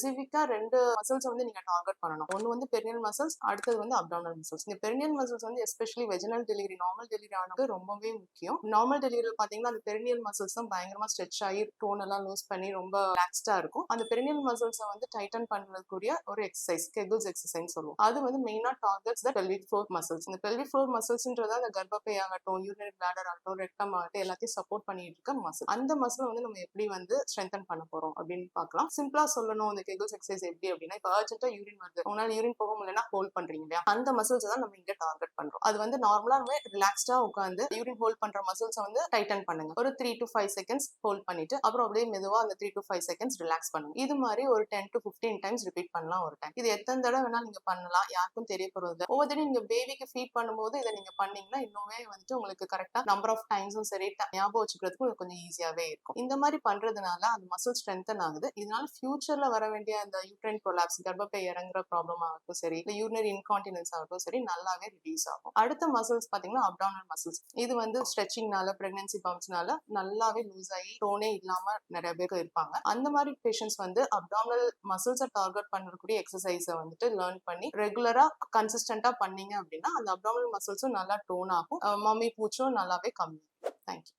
ஸ்பெசிஃபிக்காக ரெண்டு மசில்ஸ் வந்து நீங்கள் டார்கெட் பண்ணணும். ஒன்று வந்து பெரியல் மசில்ஸ் அடுத்தது வந்து அப்டாமினல் மசில்ஸ் இந்த பெரியல் மசில்ஸ் வந்து especially vaginal delivery normal delivery ஆனது ரொம்பவே முக்கியம். நார்மல் டெலிவரியில் பார்த்தீங்கன்னா அந்த பெரியல் மசில்ஸ் தான் பயங்கரமாக ஸ்ட்ரெச் ஆகி டோன் எல்லாம் லூஸ் பண்ணி ரொம்ப ரிலாக்ஸ்டாக இருக்கும். அந்த பெரியல் மசில்ஸை வந்து டைட்டன் பண்ணுறதுக்குரிய ஒரு எக்ஸசைஸ் கெகுல்ஸ் எக்ஸசைஸ் சொல்லுவோம். அது வந்து மெயினாக targets the pelvic floor muscles இந்த பெல்விக் ஃப்ளோர் மசில்ஸ்ன்றது அந்த கர்ப்பப்பை ஆகட்டும் யூரினரி பிளாடர் ஆகட்டும் ரெக்டம் ஆகட்டும் எல்லாத்தையும் சப்போர்ட் பண்ணிட்டு இருக்க மசில் அந்த மசில் வந்து நம்ம எப்படி வந்து ஸ்ட்ரென்தன் பண்ண போறோம் அப்படின்னு பார்க்கலாம். சிம்பிளா சொல்லணும் அந்த கெகிள்ஸ் எக்ஸசைஸ் எப்படி அப்படின்னா இப்போ அர்ஜென்ட்டாக யூரின் வருது. உங்களால் யூரின் போக முடியலன்னா ஹோல்ட் பண்ணுறீங்க இல்லையா? அந்த மசில்ஸ் தான் நம்ம இங்கே டார்கெட் பண்ணுறோம் அது வந்து நார்மலாக நம்ம ரிலாக்ஸ்டாக உட்காந்து யூரின் ஹோல்ட் பண்ணுற மசில்ஸை வந்து டைட்டன் பண்ணுங்க. ஒரு three to five seconds hold பண்ணிட்டு அப்புறம் அப்படியே மெதுவாக அந்த three to five seconds relax பண்ணுங்க. இது மாதிரி ஒரு ten to fifteen times repeat பண்ணலாம் ஒரு டைம் இது எத்தனை தடவை வேணால் நீங்கள் பண்ணலாம். யாருக்கும் தெரிய போகிறது ஒவ்வொரு தடவை நீங்கள் பேபிக்கு ஃபீட் பண்ணும்போது இதை நீங்கள் பண்ணீங்கன்னா இன்னுமே வந்துட்டு உங்களுக்கு கரெக்டாக நம்பர் ஆஃப் டைம்ஸும் சரி ஞாபகம் வச்சுக்கிறதுக்கும் கொஞ்சம் ஈஸியாகவே இருக்கும். இந்த மாதிரி பண்ணுறதுனால அந்த மசில் ஸ்ட்ரென்தன் ஆகுது. இதனால ஃபியூச்சரில் வர வேண்டிய அந்த யூட்ரைன் கொலாப்ஸ் கர்ப்பப்பை இறங்குற ப்ராப்ளம் ஆகட்டும் சரி இல்லை யூரினரி இன்கான்டினன்ஸ் ஆகட்டும் சரி நல்லாவே ரிலீஸ் ஆகும். அடுத்த மசில்ஸ் பாத்தீங்கன்னா அப்டானல் மசில்ஸ் இது வந்து ஸ்ட்ரெச்சிங்னால பிரெக்னன்சி பம்ப்ஸ்னால நல்லாவே லூஸ் ஆகி டோனே இல்லாம நிறைய பேர் இருப்பாங்க. அந்த மாதிரி பேஷண்ட்ஸ் வந்து அப்டாமினல் மசில்ஸை டார்கெட் பண்ணக்கூடிய எக்ஸசைஸை வந்துட்டு லேர்ன் பண்ணி ரெகுலரா கன்சிஸ்டண்டா பண்ணீங்க அப்படின்னா அந்த அப்டாமினல் மசில்ஸும் நல்லா டோன் ஆகும். மம்மி பூச்சும் நல்லாவே கம்மி. தேங்க்யூ